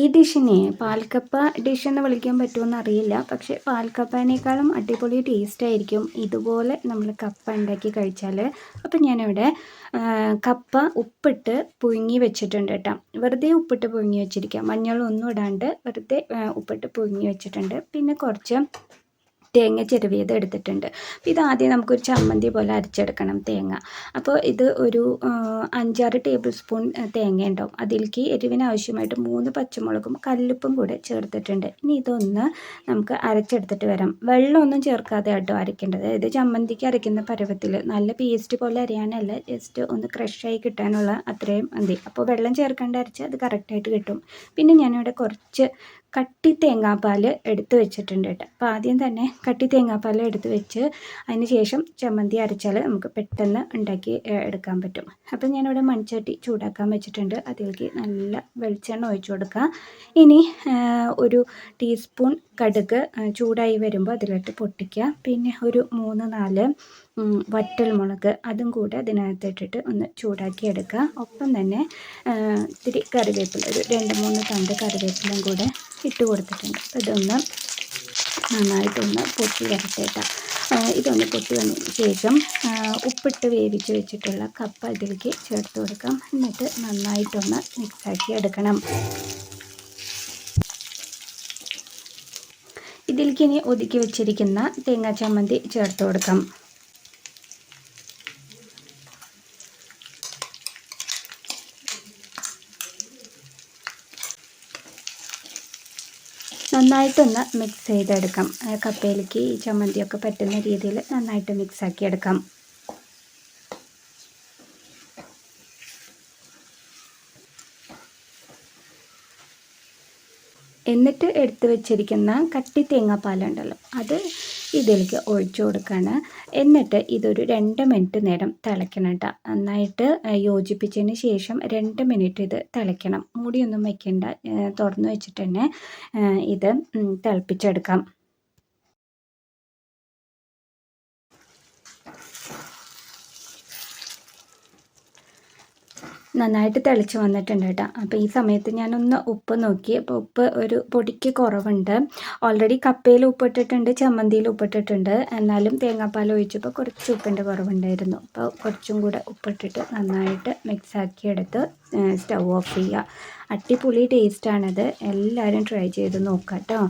ഈ ഡിഷിനെ പാൽക്കപ്പ ഡിഷ് എന്ന് വിളിക്കാൻ പറ്റുമെന്ന് അറിയില്ല. പക്ഷേ പാൽക്കപ്പേനേക്കാളും അടിപൊളി ടേസ്റ്റ് ആയിരിക്കും. ഇതുപോലെ നമ്മൾ കപ്പ ഉണ്ടാക്കി കഴിച്ചാൽ അപ്പം ഞാനിവിടെ കപ്പ ഉപ്പിട്ട് പുഴുങ്ങി വെച്ചിട്ടുണ്ട് കേട്ടോ. വെറുതെ ഉപ്പിട്ട് പുഴുങ്ങി വെച്ചിരിക്കാം. മഞ്ഞളൊന്നും ഇടാണ്ട് വെറുതെ ഉപ്പിട്ട് പുഴുങ്ങി വെച്ചിട്ടുണ്ട്. പിന്നെ കുറച്ച് തേങ്ങ ചെരുവിയത് എടുത്തിട്ടുണ്ട്. അപ്പോൾ ആദ്യം നമുക്കൊരു ചമ്മന്തി പോലെ അരച്ചെടുക്കണം തേങ്ങ. അപ്പോൾ ഇത് ഒരു അഞ്ചാറ് ടേബിൾ സ്പൂൺ തേങ്ങ ഉണ്ടാവും അതിലേക്ക് എരിവിന് ആവശ്യമായിട്ട് മൂന്ന് പച്ചമുളകും കല്ലുപ്പും കൂടെ ചേർത്തിട്ടുണ്ട്. ഇനി ഇതൊന്ന് നമുക്ക് അരച്ചെടുത്തിട്ട് വരാം. വെള്ളമൊന്നും ചേർക്കാതെ കേട്ടോ അരയ്ക്കേണ്ടത്. ഇത് ചമ്മന്തിക്ക് അരയ്ക്കുന്ന പരുവത്തിൽ നല്ല പേസ്റ്റ് പോലെ അരയാനല്ല ജസ്റ്റ് ഒന്ന് ക്രഷായി കിട്ടാനുള്ള അത്രയും മതി. അപ്പോൾ വെള്ളം ചേർക്കാണ്ട് അരച്ച് അത് കറക്റ്റായിട്ട് കിട്ടും. പിന്നെ ഞാനിവിടെ കുറച്ച് കട്ടി തേങ്ങാപ്പാൽ എടുത്ത് വെച്ചിട്ടുണ്ട് കേട്ടോ. അപ്പോൾ ആദ്യം തന്നെ കട്ടി തേങ്ങാപ്പാൽ എടുത്ത് വെച്ച് അതിന് ശേഷം ചമ്മന്തി അരച്ചാൽ നമുക്ക് പെട്ടെന്ന് ഉണ്ടാക്കി എടുക്കാൻ പറ്റും. അപ്പോൾ ഞാനിവിടെ മൺചട്ടി ചൂടാക്കാൻ വെച്ചിട്ടുണ്ട്. അതിലേക്ക് നല്ല വെളിച്ചെണ്ണ ഒഴിച്ചു കൊടുക്കുക ഇനി ഒരു ടീസ്പൂൺ കടുക് ചൂടായി വരുമ്പോൾ അതിലിട്ട് പൊട്ടിക്കുക പിന്നെ ഒരു മൂന്ന് നാല് വറ്റൽ മുളക് അതും കൂടെ അതിനകത്തിട്ടിട്ട് ഒന്ന് ചൂടാക്കി എടുക്കുക. ഒപ്പം തന്നെ ഇത്തിരി കറിവേപ്പില ഒരു രണ്ട് മൂന്ന് തണ്ട് കറിവേപ്പിലയും കൂടെ ഇട്ട് കൊടുത്തിട്ടുണ്ട്. ഇതൊന്ന് നന്നായിട്ടൊന്ന് പൊട്ടി വരട്ടേട്ടാ ഇതൊന്ന് പൊട്ടി വന്നതിന് ശേഷം ഉപ്പിട്ട് വേവിച്ച് വെച്ചിട്ടുള്ള കപ്പ ഇതിലേക്ക് ചേർത്ത് കൊടുക്കാം. എന്നിട്ട് നന്നായിട്ടൊന്ന് മിക്സാക്കി എടുക്കണം. ഇതിലേക്ക് ഇനി ഒതുക്കി വെച്ചിരിക്കുന്ന തേങ്ങാ ചമ്മന്തി ചേർത്ത് കൊടുക്കാം. നന്നായിട്ടൊന്ന് മിക്സ് ചെയ്തെടുക്കാം. കപ്പയിലേക്ക് ഈ ചമ്മന്തിയൊക്കെ പറ്റുന്ന രീതിയിൽ നന്നായിട്ട് മിക്സാക്കി എടുക്കാം എന്നിട്ട് എടുത്തു വെച്ചിരിക്കുന്ന കട്ടി തേങ്ങാപ്പാലുണ്ടല്ലോ അത് ഇതിലേക്ക് ഒഴിച്ചു കൊടുക്കുകയാണ് എന്നിട്ട് ഇതൊരു രണ്ട് മിനിറ്റ് നേരം തിളയ്ക്കണം കേട്ടോ. നന്നായിട്ട് യോജിപ്പിച്ചതിന് ശേഷം രണ്ട് മിനിറ്റ് ഇത് തിളയ്ക്കണം. മൂടിയൊന്നും വയ്ക്കേണ്ട തുറന്നു വെച്ചിട്ട് തന്നെ ഇത് തിളപ്പിച്ചെടുക്കാം. നന്നായിട്ട് തിളച്ച് വന്നിട്ടുണ്ട് കേട്ടോ. അപ്പോൾ ഈ സമയത്ത് ഞാനൊന്ന് ഉപ്പ് നോക്കി. അപ്പോൾ ഉപ്പ് ഒരു പൊടിക്ക് കുറവുണ്ട്. ഓൾറെഡി കപ്പയിൽ ഉപ്പിട്ടിട്ടുണ്ട് ചമ്മന്തിയിൽ ഉപ്പിട്ടിട്ടുണ്ട്. എന്നാലും തേങ്ങാപ്പാൽ ഒഴിച്ചപ്പോൾ കുറച്ച് ഉപ്പിന്റെ കുറവുണ്ടായിരുന്നു. അപ്പോൾ കുറച്ചും കൂടെ ഉപ്പിട്ടിട്ട് നന്നായിട്ട് മിക്സാക്കിയെടുത്ത് സ്റ്റൗ ഓഫ് ചെയ്യുക അടിപൊളി ടേസ്റ്റാണത് എല്ലാവരും ട്രൈ ചെയ്ത് നോക്കാം കേട്ടോ